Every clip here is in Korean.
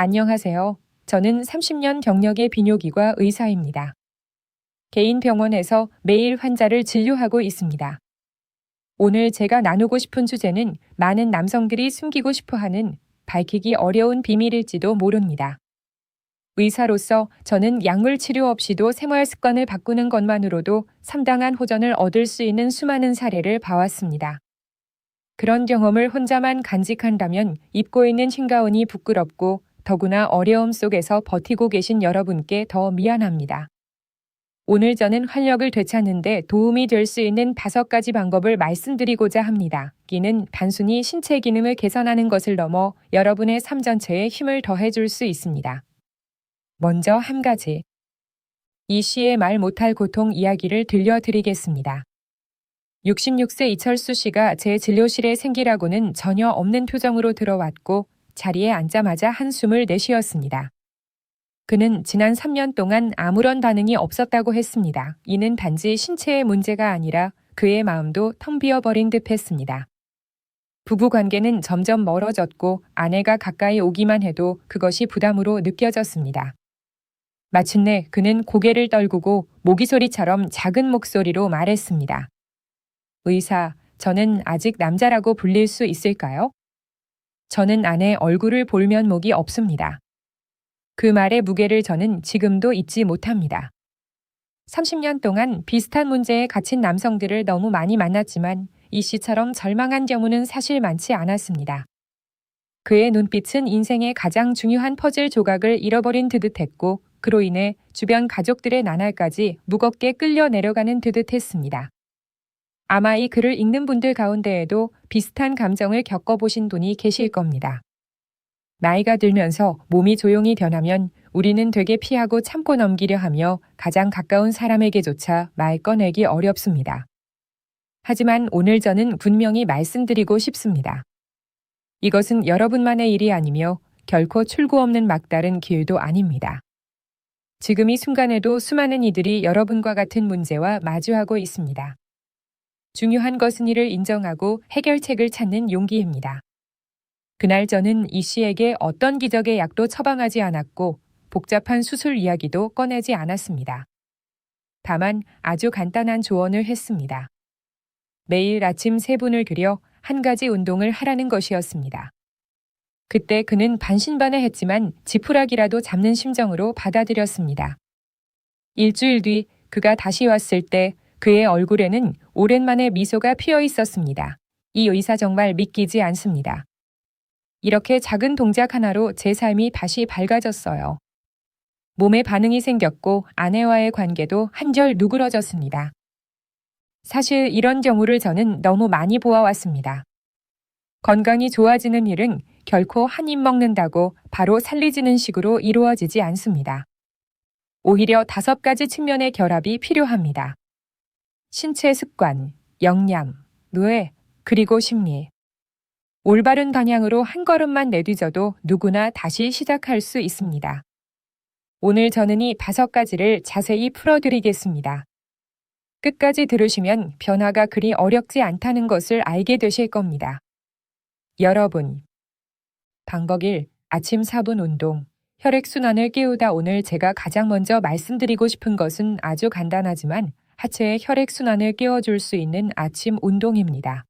안녕하세요. 저는 30년 경력의 비뇨기과 의사입니다. 개인 병원에서 매일 환자를 진료하고 있습니다. 오늘 제가 나누고 싶은 주제는 많은 남성들이 숨기고 싶어 하는 밝히기 어려운 비밀일지도 모릅니다. 의사로서 저는 약물 치료 없이도 생활 습관을 바꾸는 것만으로도 상당한 호전을 얻을 수 있는 수많은 사례를 봐왔습니다. 그런 경험을 혼자만 간직한다면 입고 있는 흰가운이 부끄럽고 더구나 어려움 속에서 버티고 계신 여러분께 더 미안합니다. 오늘 저는 활력을 되찾는데 도움이 될 수 있는 다섯 가지 방법을 말씀드리고자 합니다. 기는 단순히 신체 기능을 개선하는 것을 넘어 여러분의 삶 전체에 힘을 더해줄 수 있습니다. 먼저 한 가지. 이 시의 말 못할 고통 이야기를 들려드리겠습니다. 66세 이철수 씨가 제 진료실에 생기라고는 전혀 없는 표정으로 들어왔고 자리에 앉자마자 한숨을 내쉬었습니다. 그는 지난 3년 동안 아무런 반응이 없었다고 했습니다. 이는 단지 신체의 문제가 아니라 그의 마음도 텅 비어버린 듯 했습니다. 부부 관계는 점점 멀어졌고 아내가 가까이 오기만 해도 그것이 부담으로 느껴졌습니다. 마침내 그는 고개를 떨구고 모기 소리처럼 작은 목소리로 말했습니다. 의사, 저는 아직 남자라고 불릴 수 있을까요? 저는 아내 얼굴을 볼 면목이 없습니다. 그 말의 무게를 저는 지금도 잊지 못합니다. 30년 동안 비슷한 문제에 갇힌 남성들을 너무 많이 만났지만 이 씨처럼 절망한 경우는 사실 많지 않았습니다. 그의 눈빛은 인생의 가장 중요한 퍼즐 조각을 잃어버린 듯 했고 그로 인해 주변 가족들의 나날까지 무겁게 끌려 내려가는 듯 했습니다. 아마 이 글을 읽는 분들 가운데에도 비슷한 감정을 겪어보신 분이 계실 겁니다. 나이가 들면서 몸이 조용히 변하면 우리는 되게 피하고 참고 넘기려 하며 가장 가까운 사람에게조차 말 꺼내기 어렵습니다. 하지만 오늘 저는 분명히 말씀드리고 싶습니다. 이것은 여러분만의 일이 아니며 결코 출구 없는 막다른 길도 아닙니다. 지금 이 순간에도 수많은 이들이 여러분과 같은 문제와 마주하고 있습니다. 중요한 것은 이를 인정하고 해결책을 찾는 용기입니다. 그날 저는 이 씨에게 어떤 기적의 약도 처방하지 않았고 복잡한 수술 이야기도 꺼내지 않았습니다. 다만 아주 간단한 조언을 했습니다. 매일 아침 세 분을 그려 한 가지 운동을 하라는 것이었습니다. 그때 그는 반신반의했지만 지푸라기라도 잡는 심정으로 받아들였습니다. 일주일 뒤 그가 다시 왔을 때 그의 얼굴에는 오랜만에 미소가 피어 있었습니다. 이 의사 정말 믿기지 않습니다. 이렇게 작은 동작 하나로 제 삶이 다시 밝아졌어요. 몸에 반응이 생겼고 아내와의 관계도 한결 누그러졌습니다. 사실 이런 경우를 저는 너무 많이 보아왔습니다. 건강이 좋아지는 일은 결코 한 입 먹는다고 바로 살리지는 식으로 이루어지지 않습니다. 오히려 다섯 가지 측면의 결합이 필요합니다. 신체 습관, 영양, 뇌, 그리고 심리. 올바른 방향으로 한 걸음만 내뒤져도 누구나 다시 시작할 수 있습니다. 오늘 저는 이 다섯 가지를 자세히 풀어드리겠습니다. 끝까지 들으시면 변화가 그리 어렵지 않다는 것을 알게 되실 겁니다. 여러분. 방법 1. 아침 4분 운동. 혈액순환을 깨우다 오늘 제가 가장 먼저 말씀드리고 싶은 것은 아주 간단하지만 하체의 혈액순환을 깨워줄 수 있는 아침 운동입니다.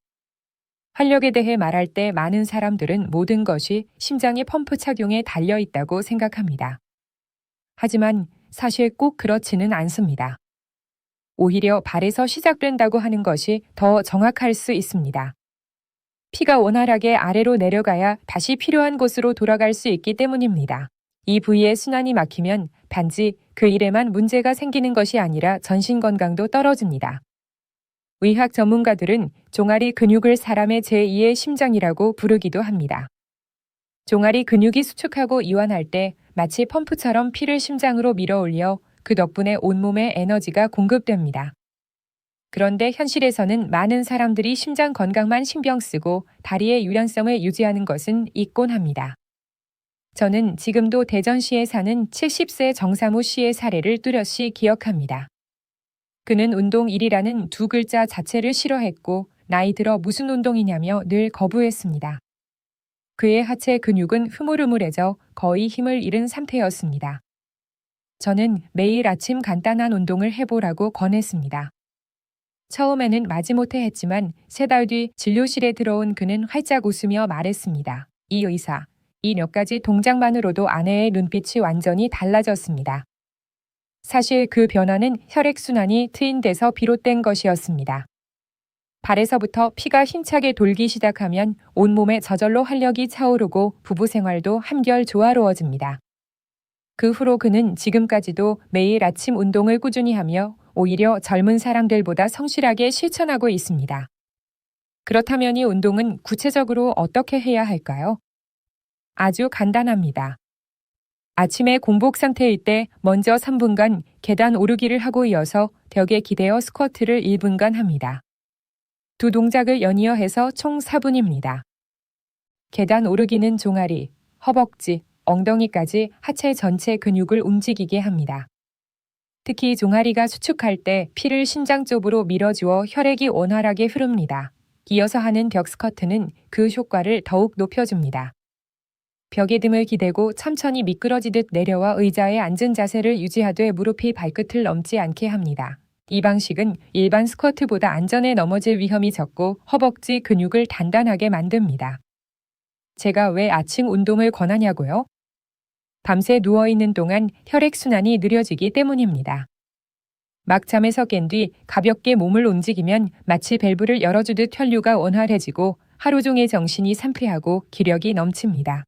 활력에 대해 말할 때 많은 사람들은 모든 것이 심장의 펌프 착용에 달려 있다고 생각합니다. 하지만 사실 꼭 그렇지는 않습니다. 오히려 발에서 시작된다고 하는 것이 더 정확할 수 있습니다. 피가 원활하게 아래로 내려가야 다시 필요한 곳으로 돌아갈 수 있기 때문입니다. 이 부위의 순환이 막히면 단지 그 일에만 문제가 생기는 것이 아니라 전신 건강도 떨어집니다. 의학 전문가들은 종아리 근육을 사람의 제2의 심장이라고 부르기도 합니다. 종아리 근육이 수축하고 이완할 때 마치 펌프처럼 피를 심장으로 밀어 올려 그 덕분에 온몸에 에너지가 공급됩니다. 그런데 현실에서는 많은 사람들이 심장 건강만 신경 쓰고 다리의 유연성을 유지하는 것은 잊곤 합니다. 저는 지금도 대전시에 사는 70세 정사무 씨의 사례를 뚜렷이 기억합니다. 그는 운동 1이라는 두 글자 자체를 싫어했고 나이 들어 무슨 운동이냐며 늘 거부했습니다. 그의 하체 근육은 흐물흐물해져 거의 힘을 잃은 상태였습니다. 저는 매일 아침 간단한 운동을 해보라고 권했습니다. 처음에는 마지못해 했지만 세 달 뒤 진료실에 들어온 그는 활짝 웃으며 말했습니다. 이 의사, 이 몇 가지 동작만으로도 아내의 눈빛이 완전히 달라졌습니다. 사실 그 변화는 혈액순환이 트인돼서 비롯된 것이었습니다. 발에서부터 피가 힘차게 돌기 시작하면 온몸에 저절로 활력이 차오르고 부부 생활도 한결 조화로워집니다. 그 후로 그는 지금까지도 매일 아침 운동을 꾸준히 하며 오히려 젊은 사람들보다 성실하게 실천하고 있습니다. 그렇다면 이 운동은 구체적으로 어떻게 해야 할까요? 아주 간단합니다. 아침에 공복 상태일 때 먼저 3분간 계단 오르기를 하고 이어서 벽에 기대어 스쿼트를 1분간 합니다. 두 동작을 연이어 해서 총 4분입니다. 계단 오르기는 종아리, 허벅지, 엉덩이까지 하체 전체 근육을 움직이게 합니다. 특히 종아리가 수축할 때 피를 심장 쪽으로 밀어주어 혈액이 원활하게 흐릅니다. 이어서 하는 벽 스쿼트는 그 효과를 더욱 높여줍니다. 벽에 등을 기대고 천천히 미끄러지듯 내려와 의자에 앉은 자세를 유지하되 무릎이 발끝을 넘지 않게 합니다. 이 방식은 일반 스쿼트보다 안전에 넘어질 위험이 적고 허벅지 근육을 단단하게 만듭니다. 제가 왜 아침 운동을 권하냐고요? 밤새 누워있는 동안 혈액순환이 느려지기 때문입니다. 막 잠에서 깬 뒤 가볍게 몸을 움직이면 마치 밸브를 열어주듯 혈류가 원활해지고 하루 종일 정신이 상쾌하고 기력이 넘칩니다.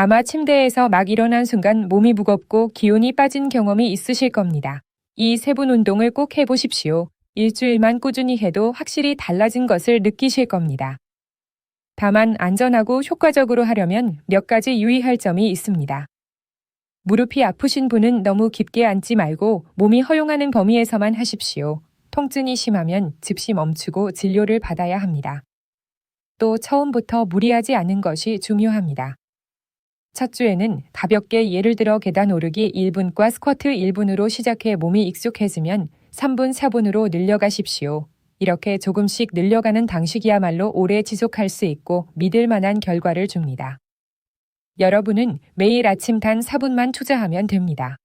아마 침대에서 막 일어난 순간 몸이 무겁고 기운이 빠진 경험이 있으실 겁니다. 이 세분 운동을 꼭 해보십시오. 일주일만 꾸준히 해도 확실히 달라진 것을 느끼실 겁니다. 다만 안전하고 효과적으로 하려면 몇 가지 유의할 점이 있습니다. 무릎이 아프신 분은 너무 깊게 앉지 말고 몸이 허용하는 범위에서만 하십시오. 통증이 심하면 즉시 멈추고 진료를 받아야 합니다. 또 처음부터 무리하지 않은 것이 중요합니다. 첫 주에는 가볍게 예를 들어 계단 오르기 1분과 스쿼트 1분으로 시작해 몸이 익숙해지면 3분, 4분으로 늘려가십시오. 이렇게 조금씩 늘려가는 방식이야말로 오래 지속할 수 있고 믿을 만한 결과를 줍니다. 여러분은 매일 아침 단 4분만 투자하면 됩니다.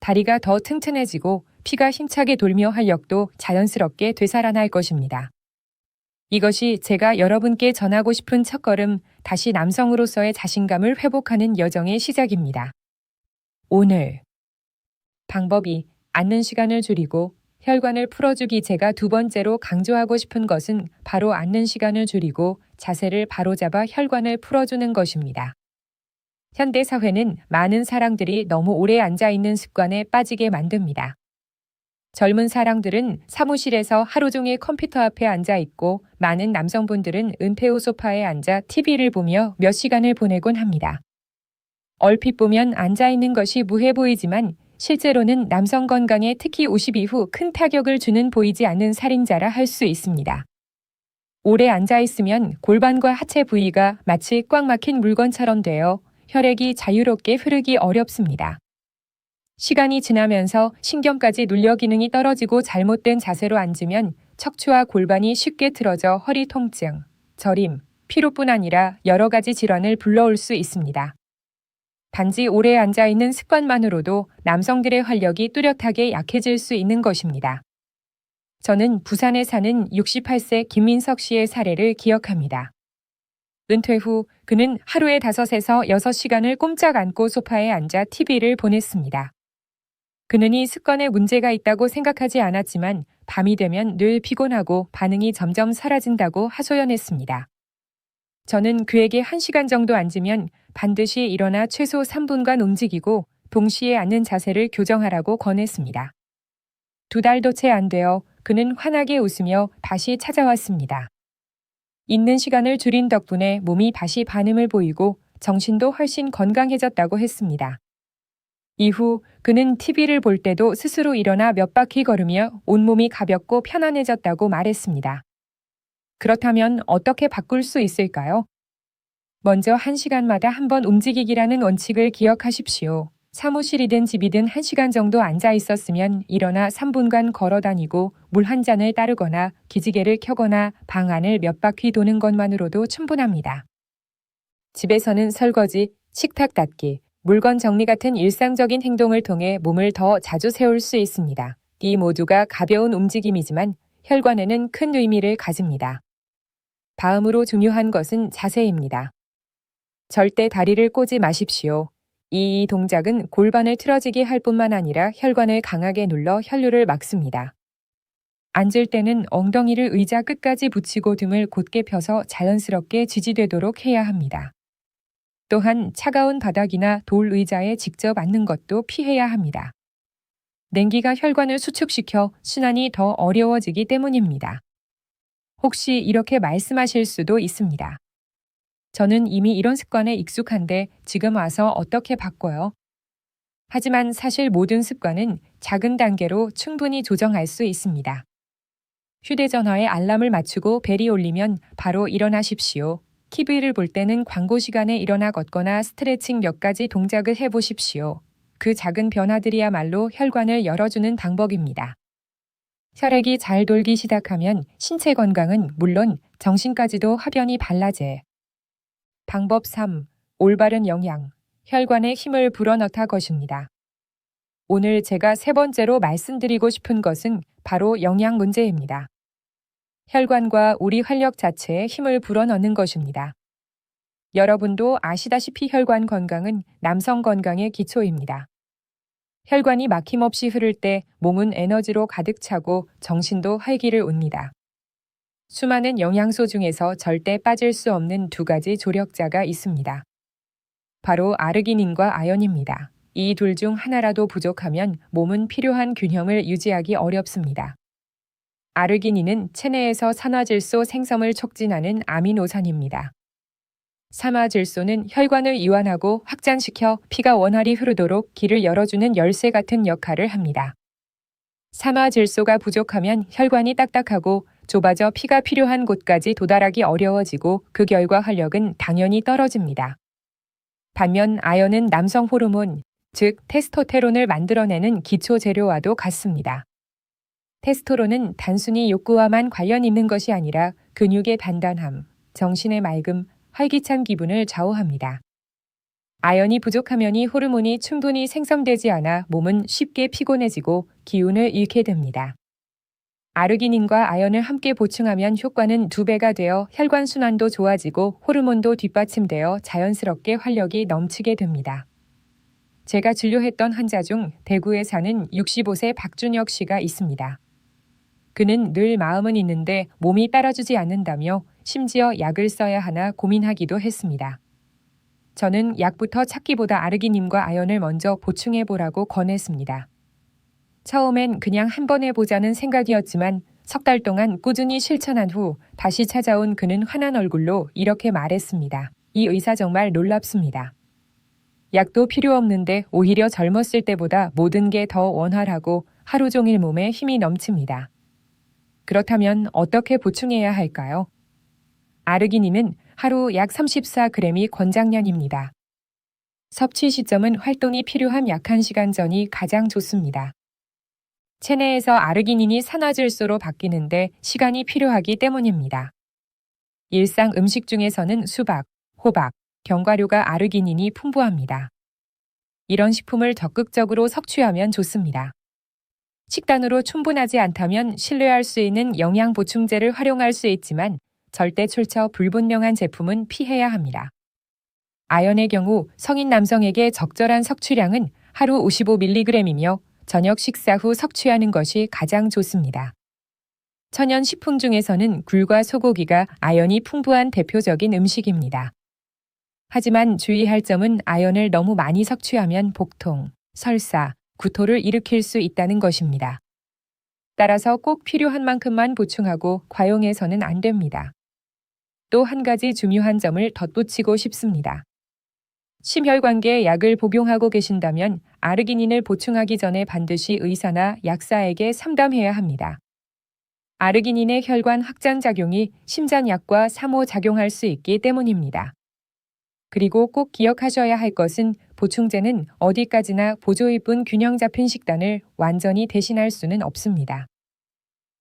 다리가 더 튼튼해지고 피가 힘차게 돌며 활력도 자연스럽게 되살아날 것입니다. 이것이 제가 여러분께 전하고 싶은 첫걸음, 다시 남성으로서의 자신감을 회복하는 여정의 시작입니다. 오늘 방법이 앉는 시간을 줄이고 혈관을 풀어주기 제가 두 번째로 강조하고 싶은 것은 바로 앉는 시간을 줄이고 자세를 바로잡아 혈관을 풀어주는 것입니다. 현대 사회는 많은 사람들이 너무 오래 앉아 있는 습관에 빠지게 만듭니다. 젊은 사람들은 사무실에서 하루 종일 컴퓨터 앞에 앉아 있고 많은 남성분들은 후 소파에 앉아 TV를 보며 몇 시간을 보내곤 합니다. 얼핏 보면 앉아 있는 것이 무해 보이지만 실제로는 남성 건강에 특히 50 이후 큰 타격을 주는 보이지 않는 살인자라 할 수 있습니다. 오래 앉아 있으면 골반과 하체 부위가 마치 꽉 막힌 물건처럼 되어 혈액이 자유롭게 흐르기 어렵습니다. 시간이 지나면서 신경까지 눌려 기능이 떨어지고 잘못된 자세로 앉으면 척추와 골반이 쉽게 틀어져 허리 통증, 저림, 피로뿐 아니라 여러 가지 질환을 불러올 수 있습니다. 단지 오래 앉아 있는 습관만으로도 남성들의 활력이 뚜렷하게 약해질 수 있는 것입니다. 저는 부산에 사는 68세 김민석 씨의 사례를 기억합니다. 은퇴 후 그는 하루에 5에서 6시간을 꼼짝 않고 소파에 앉아 TV를 보냈습니다. 그는 이 습관에 문제가 있다고 생각하지 않았지만 밤이 되면 늘 피곤하고 반응이 점점 사라진다고 하소연했습니다. 저는 그에게 1시간 정도 앉으면 반드시 일어나 최소 3분간 움직이고 동시에 앉는 자세를 교정하라고 권했습니다. 두 달도 채 안 되어 그는 환하게 웃으며 다시 찾아왔습니다. 있는 시간을 줄인 덕분에 몸이 다시 반응을 보이고 정신도 훨씬 건강해졌다고 했습니다. 이후 그는 TV를 볼 때도 스스로 일어나 몇 바퀴 걸으며 온몸이 가볍고 편안해졌다고 말했습니다. 그렇다면 어떻게 바꿀 수 있을까요? 먼저 1시간마다 한 번 움직이기라는 원칙을 기억하십시오. 사무실이든 집이든 1시간 정도 앉아 있었으면 일어나 3분간 걸어 다니고 물 한 잔을 따르거나 기지개를 켜거나 방 안을 몇 바퀴 도는 것만으로도 충분합니다. 집에서는 설거지, 식탁 닦기, 물건 정리 같은 일상적인 행동을 통해 몸을 더 자주 세울 수 있습니다. 이 모두가 가벼운 움직임이지만 혈관에는 큰 의미를 가집니다. 다음으로 중요한 것은 자세입니다. 절대 다리를 꼬지 마십시오. 이 동작은 골반을 틀어지게 할 뿐만 아니라 혈관을 강하게 눌러 혈류를 막습니다. 앉을 때는 엉덩이를 의자 끝까지 붙이고 등을 곧게 펴서 자연스럽게 지지되도록 해야 합니다. 또한 차가운 바닥이나 돌 의자에 직접 앉는 것도 피해야 합니다. 냉기가 혈관을 수축시켜 순환이 더 어려워지기 때문입니다. 혹시 이렇게 말씀하실 수도 있습니다. 저는 이미 이런 습관에 익숙한데 지금 와서 어떻게 바꿔요? 하지만 사실 모든 습관은 작은 단계로 충분히 조정할 수 있습니다. 휴대전화에 알람을 맞추고 벨이 울리면 바로 일어나십시오. TV를 볼 때는 광고 시간에 일어나 걷거나 스트레칭 몇 가지 동작을 해보십시오. 그 작은 변화들이야말로 혈관을 열어주는 방법입니다. 혈액이 잘 돌기 시작하면 신체 건강은 물론 정신까지도 화변이 발라제. 방법 3. 올바른 영양. 혈관에 힘을 불어넣다 것입니다. 오늘 제가 세 번째로 말씀드리고 싶은 것은 바로 영양 문제입니다. 혈관과 우리 활력 자체에 힘을 불어넣는 것입니다. 여러분도 아시다시피 혈관 건강은 남성 건강의 기초입니다. 혈관이 막힘없이 흐를 때 몸은 에너지로 가득 차고 정신도 활기를 옵니다. 수많은 영양소 중에서 절대 빠질 수 없는 두 가지 조력자가 있습니다. 바로 아르기닌과 아연입니다. 이 둘 중 하나라도 부족하면 몸은 필요한 균형을 유지하기 어렵습니다. 아르기닌은 체내에서 산화질소 생성을 촉진하는 아미노산입니다. 산화질소는 혈관을 이완하고 확장시켜 피가 원활히 흐르도록 길을 열어주는 열쇠 같은 역할을 합니다. 산화질소가 부족하면 혈관이 딱딱하고 좁아져 피가 필요한 곳까지 도달하기 어려워지고 그 결과 활력은 당연히 떨어집니다. 반면 아연은 남성 호르몬, 즉 테스토테론을 만들어내는 기초 재료와도 같습니다. 테스토론은 단순히 욕구와만 관련 있는 것이 아니라 근육의 단단함, 정신의 맑음, 활기찬 기분을 좌우합니다. 아연이 부족하면 이 호르몬이 충분히 생성되지 않아 몸은 쉽게 피곤해지고 기운을 잃게 됩니다. 아르기닌과 아연을 함께 보충하면 효과는 두 배가 되어 혈관 순환도 좋아지고 호르몬도 뒷받침되어 자연스럽게 활력이 넘치게 됩니다. 제가 진료했던 환자 중 대구에 사는 65세 박준혁 씨가 있습니다. 그는 늘 마음은 있는데 몸이 따라주지 않는다며 심지어 약을 써야 하나 고민하기도 했습니다. 저는 약부터 찾기보다 아르기닌과 아연을 먼저 보충해 보라고 권했습니다. 처음엔 그냥 한 번 해보자는 생각이었지만 석 달 동안 꾸준히 실천한 후 다시 찾아온 그는 환한 얼굴로 이렇게 말했습니다. 이 의사 정말 놀랍습니다. 약도 필요 없는데 오히려 젊었을 때보다 모든 게 더 원활하고 하루 종일 몸에 힘이 넘칩니다. 그렇다면 어떻게 보충해야 할까요? 아르기닌은 하루 약 34g이 권장량입니다. 섭취 시점은 활동이 필요한 약 1시간 전이 가장 좋습니다. 체내에서 아르기닌이 산화질소로 바뀌는데 시간이 필요하기 때문입니다. 일상 음식 중에서는 수박, 호박, 견과류가 아르기닌이 풍부합니다. 이런 식품을 적극적으로 섭취하면 좋습니다. 식단으로 충분하지 않다면 신뢰할 수 있는 영양 보충제를 활용할 수 있지만 절대 출처 불분명한 제품은 피해야 합니다. 아연의 경우 성인 남성에게 적절한 섭취량은 하루 55mg이며 저녁 식사 후 섭취하는 것이 가장 좋습니다. 천연 식품 중에서는 굴과 소고기가 아연이 풍부한 대표적인 음식입니다. 하지만 주의할 점은 아연을 너무 많이 섭취하면 복통, 설사, 구토를 일으킬 수 있다는 것입니다. 따라서 꼭 필요한 만큼만 보충하고 과용해서는 안 됩니다. 또 한 가지 중요한 점을 덧붙이고 싶습니다. 심혈관계에 약을 복용하고 계신다면 아르기닌을 보충하기 전에 반드시 의사나 약사에게 상담해야 합니다. 아르기닌의 혈관 확장 작용이 심장약과 사모작용할 수 있기 때문입니다. 그리고 꼭 기억하셔야 할 것은 보충제는 어디까지나 보조일 뿐 균형 잡힌 식단을 완전히 대신할 수는 없습니다.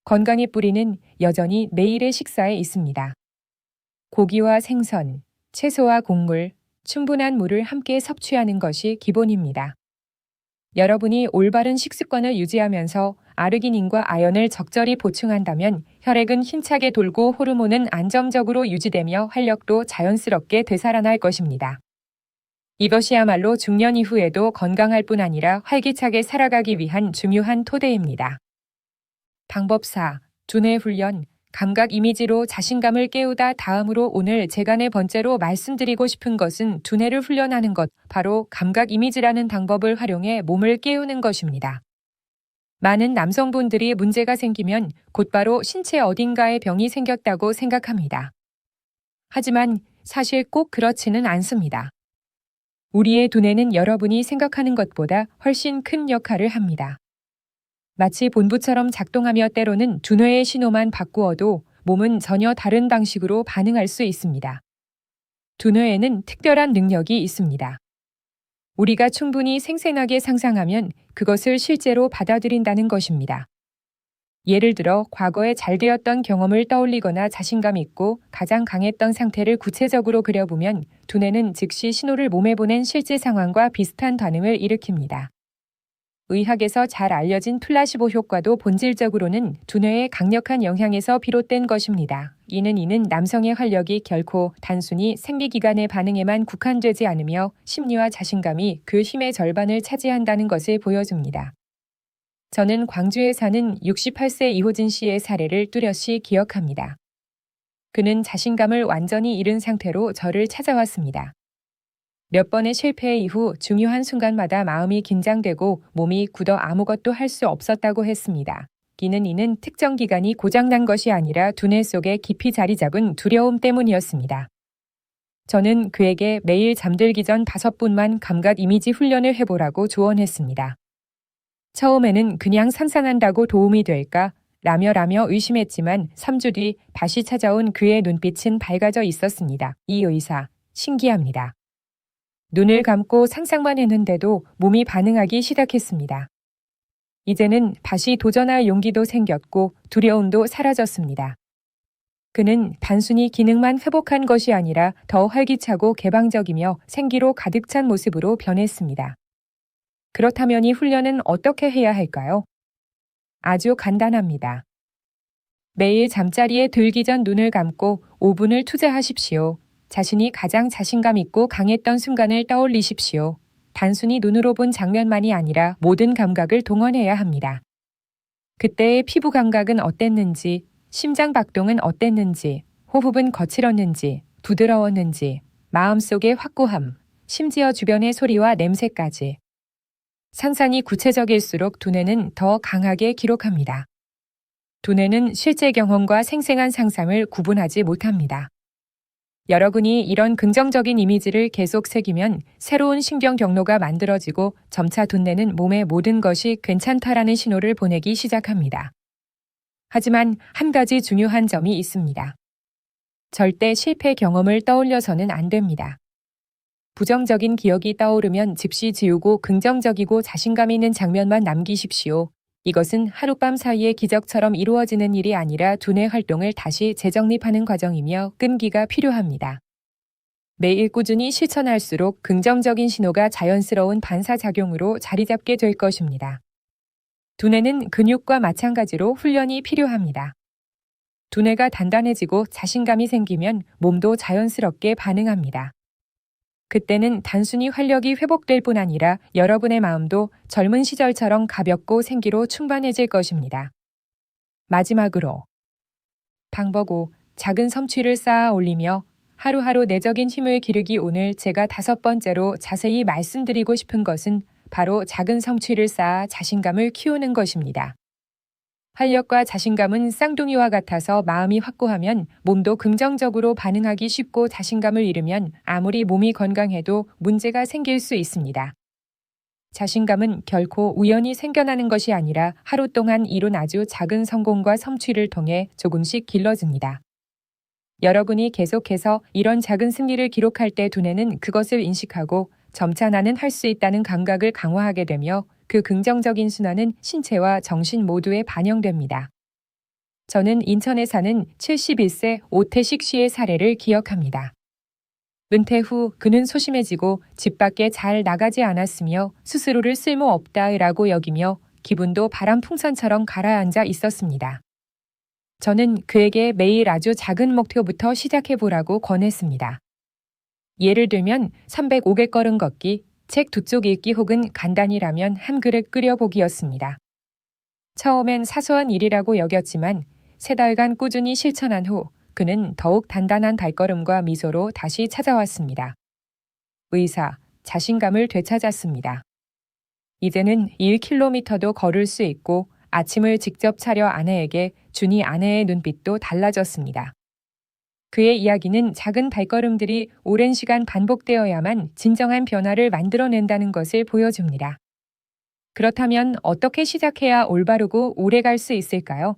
건강의 뿌리는 여전히 매일의 식사에 있습니다. 고기와 생선, 채소와 곡물, 충분한 물을 함께 섭취하는 것이 기본입니다. 여러분이 올바른 식습관을 유지하면서 아르기닌과 아연을 적절히 보충한다면 혈액은 힘차게 돌고 호르몬은 안정적으로 유지되며 활력도 자연스럽게 되살아날 것입니다. 이것이야말로 중년 이후에도 건강할 뿐 아니라 활기차게 살아가기 위한 중요한 토대입니다. 방법 4. 두뇌 훈련, 감각 이미지로 자신감을 깨우다 다음으로 오늘 제가 네 번째로 말씀드리고 싶은 것은 두뇌를 훈련하는 것, 바로 감각 이미지라는 방법을 활용해 몸을 깨우는 것입니다. 많은 남성분들이 문제가 생기면 곧바로 신체 어딘가에 병이 생겼다고 생각합니다. 하지만 사실 꼭 그렇지는 않습니다. 우리의 두뇌는 여러분이 생각하는 것보다 훨씬 큰 역할을 합니다. 마치 본부처럼 작동하며 때로는 두뇌의 신호만 바꾸어도 몸은 전혀 다른 방식으로 반응할 수 있습니다. 두뇌에는 특별한 능력이 있습니다. 우리가 충분히 생생하게 상상하면 그것을 실제로 받아들인다는 것입니다. 예를 들어 과거에 잘 되었던 경험을 떠올리거나 자신감 있고 가장 강했던 상태를 구체적으로 그려보면 두뇌는 즉시 신호를 몸에 보낸 실제 상황과 비슷한 반응을 일으킵니다. 의학에서 잘 알려진 플라시보 효과도 본질적으로는 두뇌의 강력한 영향에서 비롯된 것입니다. 이는 이는 남성의 활력이 결코 단순히 생리기관의 반응에만 국한되지 않으며 심리와 자신감이 그 힘의 절반을 차지한다는 것을 보여줍니다. 저는 광주에 사는 68세 이호진 씨의 사례를 뚜렷이 기억합니다. 그는 자신감을 완전히 잃은 상태로 저를 찾아왔습니다. 몇 번의 실패 이후 중요한 순간마다 마음이 긴장되고 몸이 굳어 아무것도 할 수 없었다고 했습니다. 이는 이는 특정 기간이 고장난 것이 아니라 두뇌 속에 깊이 자리 잡은 두려움 때문이었습니다. 저는 그에게 매일 잠들기 전 다섯 분만 감각 이미지 훈련을 해보라고 조언했습니다. 처음에는 그냥 상상한다고 도움이 될까? 라며 라며 의심했지만 3주 뒤 다시 찾아온 그의 눈빛은 밝아져 있었습니다. 이 의사, 신기합니다. 눈을 감고 상상만 했는데도 몸이 반응하기 시작했습니다. 이제는 다시 도전할 용기도 생겼고 두려움도 사라졌습니다. 그는 단순히 기능만 회복한 것이 아니라 더 활기차고 개방적이며 생기로 가득 찬 모습으로 변했습니다. 그렇다면 이 훈련은 어떻게 해야 할까요? 아주 간단합니다. 매일 잠자리에 들기 전 눈을 감고 5분을 투자하십시오. 자신이 가장 자신감 있고 강했던 순간을 떠올리십시오. 단순히 눈으로 본 장면만이 아니라 모든 감각을 동원해야 합니다. 그때의 피부 감각은 어땠는지, 심장 박동은 어땠는지, 호흡은 거칠었는지, 부드러웠는지, 마음속의 확고함, 심지어 주변의 소리와 냄새까지. 상상이 구체적일수록 두뇌는 더 강하게 기록합니다. 두뇌는 실제 경험과 생생한 상상을 구분하지 못합니다. 여러분이 이런 긍정적인 이미지를 계속 새기면 새로운 신경 경로가 만들어지고 점차 돈내는 몸의 모든 것이 괜찮다라는 신호를 보내기 시작합니다. 하지만 한 가지 중요한 점이 있습니다. 절대 실패 경험을 떠올려서는 안 됩니다. 부정적인 기억이 떠오르면 즉시 지우고 긍정적이고 자신감 있는 장면만 남기십시오. 이것은 하룻밤 사이에 기적처럼 이루어지는 일이 아니라 두뇌 활동을 다시 재정립하는 과정이며 끈기가 필요합니다. 매일 꾸준히 실천할수록 긍정적인 신호가 자연스러운 반사작용으로 자리 잡게 될 것입니다. 두뇌는 근육과 마찬가지로 훈련이 필요합니다. 두뇌가 단단해지고 자신감이 생기면 몸도 자연스럽게 반응합니다. 그때는 단순히 활력이 회복될 뿐 아니라 여러분의 마음도 젊은 시절처럼 가볍고 생기로 충만해질 것입니다. 마지막으로 방법 5. 작은 성취를 쌓아 올리며 하루하루 내적인 힘을 기르기 오늘 제가 다섯 번째로 자세히 말씀드리고 싶은 것은 바로 작은 성취를 쌓아 자신감을 키우는 것입니다. 활력과 자신감은 쌍둥이와 같아서 마음이 확고하면 몸도 긍정적으로 반응하기 쉽고 자신감을 잃으면 아무리 몸이 건강해도 문제가 생길 수 있습니다. 자신감은 결코 우연히 생겨나는 것이 아니라 하루 동안 이룬 아주 작은 성공과 성취를 통해 조금씩 길러집니다. 여러분이 계속해서 이런 작은 승리를 기록할 때 두뇌는 그것을 인식하고 점차 나는 할 수 있다는 감각을 강화하게 되며 그 긍정적인 순환은 신체와 정신 모두에 반영됩니다. 저는 인천에 사는 71세 오태식 씨의 사례를 기억합니다. 은퇴 후 그는 소심해지고 집 밖에 잘 나가지 않았으며 스스로를 쓸모없다라고 여기며 기분도 바람 풍선처럼 가라앉아 있었습니다. 저는 그에게 매일 아주 작은 목표부터 시작해보라고 권했습니다. 예를 들면 305개 걷기, 책 두 쪽 읽기 혹은 간단히 라면 한 그릇 끓여보기였습니다. 처음엔 사소한 일이라고 여겼지만 세 달간 꾸준히 실천한 후 그는 더욱 단단한 발걸음과 미소로 다시 찾아왔습니다. 의사, 자신감을 되찾았습니다. 이제는 1km도 걸을 수 있고 아침을 직접 차려 아내에게 주니 아내의 눈빛도 달라졌습니다. 그의 이야기는 작은 발걸음들이 오랜 시간 반복되어야만 진정한 변화를 만들어낸다는 것을 보여줍니다. 그렇다면 어떻게 시작해야 올바르고 오래 갈 수 있을까요?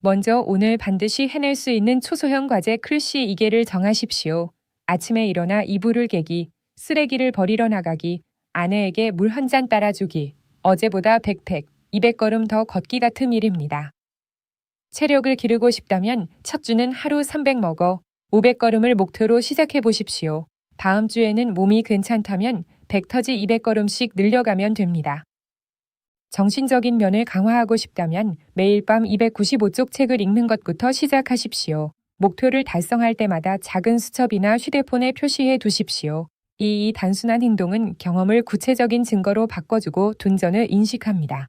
먼저 오늘 반드시 해낼 수 있는 초소형 과제 클시 2개를 정하십시오. 아침에 일어나 이불을 개기, 쓰레기를 버리러 나가기, 아내에게 물 한 잔 따라주기, 어제보다 100팩, 200걸음 더 걷기 같은 일입니다. 체력을 기르고 싶다면 첫 주는 하루 300 먹어 500걸음을 목표로 시작해 보십시오. 다음 주에는 몸이 괜찮다면 100터지 200걸음씩 늘려가면 됩니다. 정신적인 면을 강화하고 싶다면 매일 밤 295쪽 책을 읽는 것부터 시작하십시오. 목표를 달성할 때마다 작은 수첩이나 휴대폰에 표시해 두십시오. 이, 이 단순한 행동은 경험을 구체적인 증거로 바꿔주고 둔전을 인식합니다.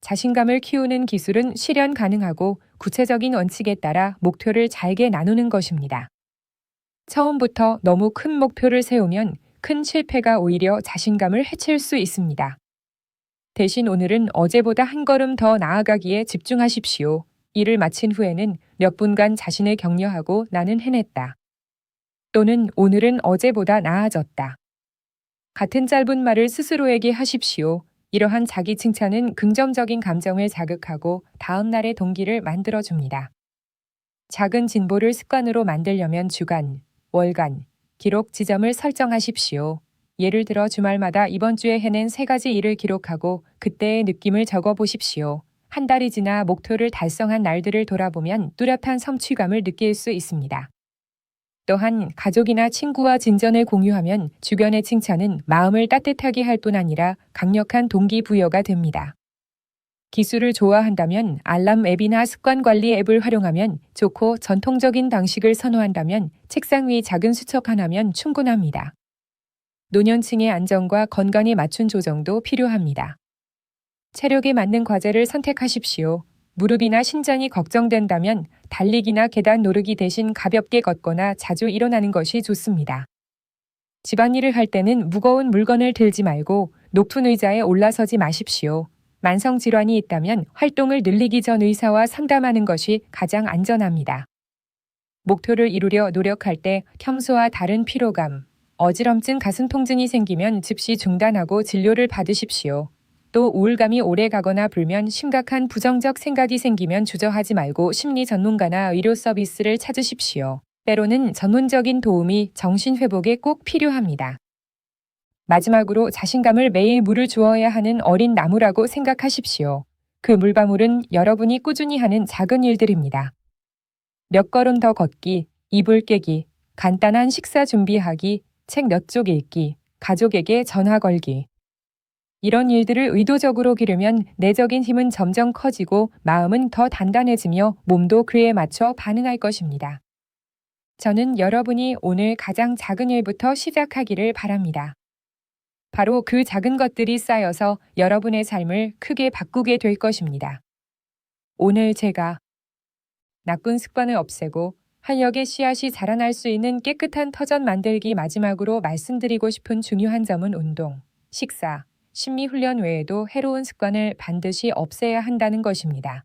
자신감을 키우는 기술은 실현 가능하고 구체적인 원칙에 따라 목표를 잘게 나누는 것입니다. 처음부터 너무 큰 목표를 세우면 큰 실패가 오히려 자신감을 해칠 수 있습니다. 대신 오늘은 어제보다 한 걸음 더 나아가기에 집중하십시오. 일을 마친 후에는 몇 분간 자신을 격려하고 나는 해냈다. 또는 오늘은 어제보다 나아졌다. 같은 짧은 말을 스스로에게 하십시오. 이러한 자기 칭찬은 긍정적인 감정을 자극하고 다음날의 동기를 만들어줍니다. 작은 진보를 습관으로 만들려면 주간, 월간, 기록 지점을 설정하십시오. 예를 들어 주말마다 이번 주에 해낸 세 가지 일을 기록하고 그때의 느낌을 적어 보십시오. 한 달이 지나 목표를 달성한 날들을 돌아보면 뚜렷한 성취감을 느낄 수 있습니다. 또한 가족이나 친구와 진전을 공유하면 주변의 칭찬은 마음을 따뜻하게 할 뿐 아니라 강력한 동기부여가 됩니다. 기술을 좋아한다면 알람 앱이나 습관 관리 앱을 활용하면 좋고 전통적인 방식을 선호한다면 책상 위 작은 수첩 하나면 충분합니다. 노년층의 안정과 건강에 맞춘 조정도 필요합니다. 체력에 맞는 과제를 선택하십시오. 무릎이나 신장이 걱정된다면 달리기나 계단 노르기 대신 가볍게 걷거나 자주 일어나는 것이 좋습니다. 집안일을 할 때는 무거운 물건을 들지 말고 높은 의자에 올라서지 마십시오. 만성 질환이 있다면 활동을 늘리기 전 의사와 상담하는 것이 가장 안전합니다. 목표를 이루려 노력할 때 평소와 다른 피로감, 어지럼증 가슴 통증이 생기면 즉시 중단하고 진료를 받으십시오. 또 우울감이 오래 가거나 불면 심각한 부정적 생각이 생기면 주저하지 말고 심리 전문가나 의료 서비스를 찾으십시오. 때로는 전문적인 도움이 정신 회복에 꼭 필요합니다. 마지막으로 자신감을 매일 물을 주어야 하는 어린 나무라고 생각하십시오. 그 물방울은 여러분이 꾸준히 하는 작은 일들입니다. 몇 걸음 더 걷기, 이불 깨기, 간단한 식사 준비하기, 책 몇 쪽 읽기, 가족에게 전화 걸기. 이런 일들을 의도적으로 기르면 내적인 힘은 점점 커지고 마음은 더 단단해지며 몸도 그에 맞춰 반응할 것입니다. 저는 여러분이 오늘 가장 작은 일부터 시작하기를 바랍니다. 바로 그 작은 것들이 쌓여서 여러분의 삶을 크게 바꾸게 될 것입니다. 오늘 제가 나쁜 습관을 없애고 활력의 씨앗이 자라날 수 있는 깨끗한 터전 만들기 마지막으로 말씀드리고 싶은 중요한 점은 운동, 식사, 심리훈련 외에도 해로운 습관을 반드시 없애야 한다는 것입니다.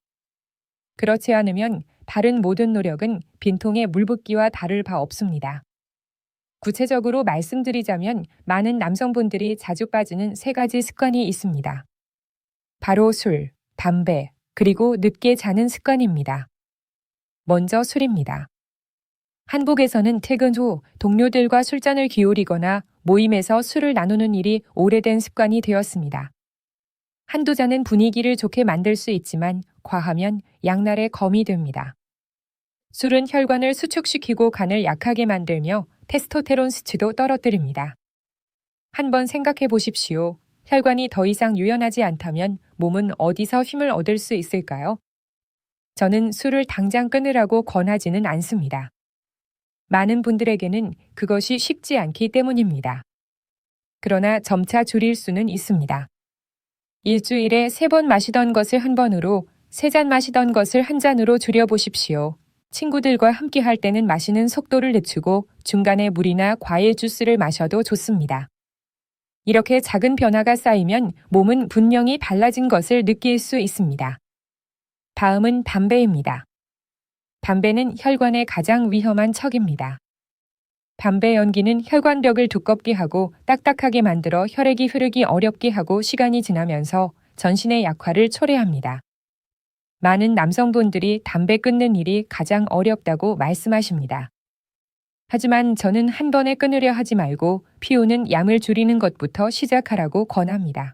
그렇지 않으면 바른 모든 노력은 빈통에 물 붓기와 다를 바 없습니다. 구체적으로 말씀드리자면 많은 남성분들이 자주 빠지는 세 가지 습관이 있습니다. 바로 술, 담배, 그리고 늦게 자는 습관입니다. 먼저 술입니다. 한국에서는 퇴근 후 동료들과 술잔을 기울이거나 모임에서 술을 나누는 일이 오래된 습관이 되었습니다. 한두 잔은 분위기를 좋게 만들 수 있지만 과하면 양날의 검이 됩니다. 술은 혈관을 수축시키고 간을 약하게 만들며 테스토테론 수치도 떨어뜨립니다. 한번 생각해 보십시오. 혈관이 더 이상 유연하지 않다면 몸은 어디서 힘을 얻을 수 있을까요? 저는 술을 당장 끊으라고 권하지는 않습니다. 많은 분들에게는 그것이 쉽지 않기 때문입니다. 그러나 점차 줄일 수는 있습니다. 일주일에 세 번 마시던 것을 한 번으로, 세 잔 마시던 것을 한 잔으로 줄여보십시오. 친구들과 함께 할 때는 마시는 속도를 늦추고 중간에 물이나 과일 주스를 마셔도 좋습니다. 이렇게 작은 변화가 쌓이면 몸은 분명히 달라진 것을 느낄 수 있습니다. 다음은 담배입니다. 담배는 혈관의 가장 위험한 척입니다. 담배 연기는 혈관벽을 두껍게 하고 딱딱하게 만들어 혈액이 흐르기 어렵게 하고 시간이 지나면서 전신의 약화를 초래합니다. 많은 남성분들이 담배 끊는 일이 가장 어렵다고 말씀하십니다. 하지만 저는 한 번에 끊으려 하지 말고 피우는 양을 줄이는 것부터 시작하라고 권합니다.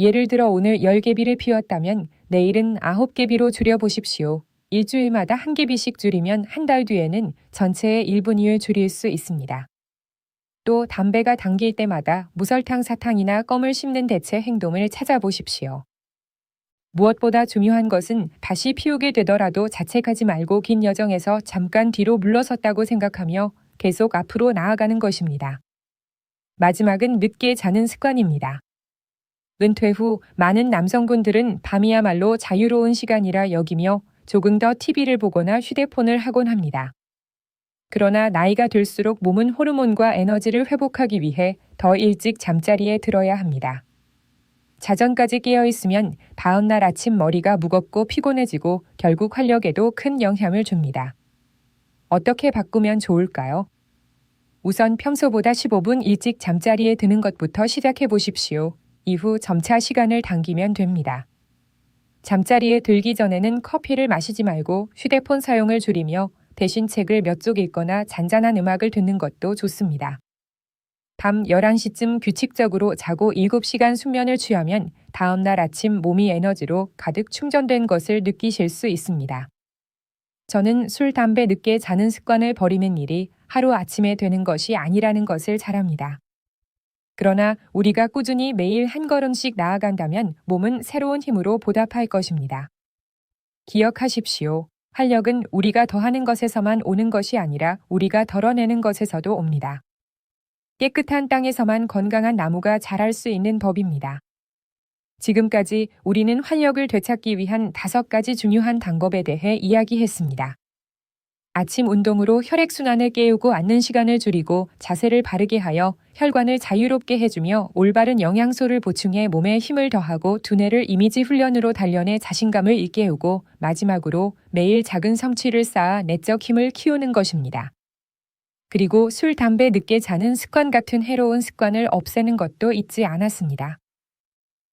예를 들어 오늘 10개비를 피웠다면 내일은 9개비로 줄여보십시오. 일주일마다 한 개비씩 줄이면 한 달 뒤에는 전체의 1분위를 줄일 수 있습니다. 또 담배가 당길 때마다 무설탕 사탕이나 껌을 씹는 대체 행동을 찾아보십시오. 무엇보다 중요한 것은 다시 피우게 되더라도 자책하지 말고 긴 여정에서 잠깐 뒤로 물러섰다고 생각하며 계속 앞으로 나아가는 것입니다. 마지막은 늦게 자는 습관입니다. 은퇴 후 많은 남성분들은 밤이야말로 자유로운 시간이라 여기며 조금 더 TV를 보거나 휴대폰을 하곤 합니다. 그러나 나이가 들수록 몸은 호르몬과 에너지를 회복하기 위해 더 일찍 잠자리에 들어야 합니다. 자정까지 깨어 있으면 다음날 아침 머리가 무겁고 피곤해지고 결국 활력에도 큰 영향을 줍니다. 어떻게 바꾸면 좋을까요? 우선 평소보다 15분 일찍 잠자리에 드는 것부터 시작해 보십시오. 이후 점차 시간을 당기면 됩니다. 잠자리에 들기 전에는 커피를 마시지 말고 휴대폰 사용을 줄이며 대신 책을 몇 쪽 읽거나 잔잔한 음악을 듣는 것도 좋습니다. 밤 11시쯤 규칙적으로 자고 7시간 수면을 취하면 다음날 아침 몸이 에너지로 가득 충전된 것을 느끼실 수 있습니다. 저는 술, 담배 늦게 자는 습관을 버리는 일이 하루 아침에 되는 것이 아니라는 것을 잘 압니다. 그러나 우리가 꾸준히 매일 한 걸음씩 나아간다면 몸은 새로운 힘으로 보답할 것입니다. 기억하십시오. 활력은 우리가 더하는 것에서만 오는 것이 아니라 우리가 덜어내는 것에서도 옵니다. 깨끗한 땅에서만 건강한 나무가 자랄 수 있는 법입니다. 지금까지 우리는 활력을 되찾기 위한 다섯 가지 중요한 방법에 대해 이야기했습니다. 아침 운동으로 혈액순환을 깨우고 앉는 시간을 줄이고 자세를 바르게 하여 혈관을 자유롭게 해주며 올바른 영양소를 보충해 몸에 힘을 더하고 두뇌를 이미지 훈련으로 단련해 자신감을 일깨우고 마지막으로 매일 작은 성취를 쌓아 내적 힘을 키우는 것입니다. 그리고 술, 담배 늦게 자는 습관 같은 해로운 습관을 없애는 것도 잊지 않았습니다.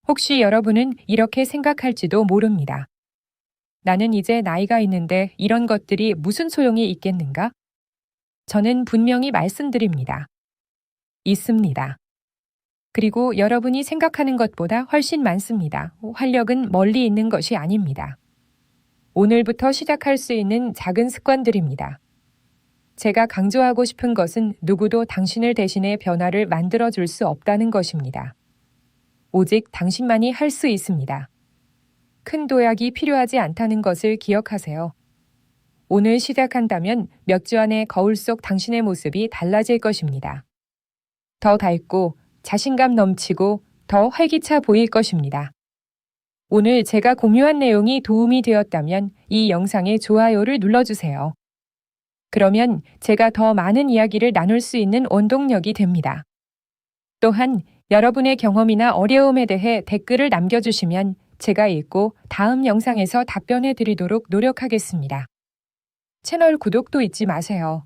혹시 여러분은 이렇게 생각할지도 모릅니다. 나는 이제 나이가 있는데 이런 것들이 무슨 소용이 있겠는가? 저는 분명히 말씀드립니다. 있습니다. 그리고 여러분이 생각하는 것보다 훨씬 많습니다. 활력은 멀리 있는 것이 아닙니다. 오늘부터 시작할 수 있는 작은 습관들입니다. 제가 강조하고 싶은 것은 누구도 당신을 대신해 변화를 만들어 줄 수 없다는 것입니다. 오직 당신만이 할 수 있습니다. 큰 도약이 필요하지 않다는 것을 기억하세요. 오늘 시작한다면 몇 주 안에 거울 속 당신의 모습이 달라질 것입니다. 더 밝고 자신감 넘치고 더 활기차 보일 것입니다. 오늘 제가 공유한 내용이 도움이 되었다면 이 영상에 좋아요를 눌러주세요. 그러면 제가 더 많은 이야기를 나눌 수 있는 원동력이 됩니다. 또한 여러분의 경험이나 어려움에 대해 댓글을 남겨주시면 제가 읽고 다음 영상에서 답변해 드리도록 노력하겠습니다. 채널 구독도 잊지 마세요.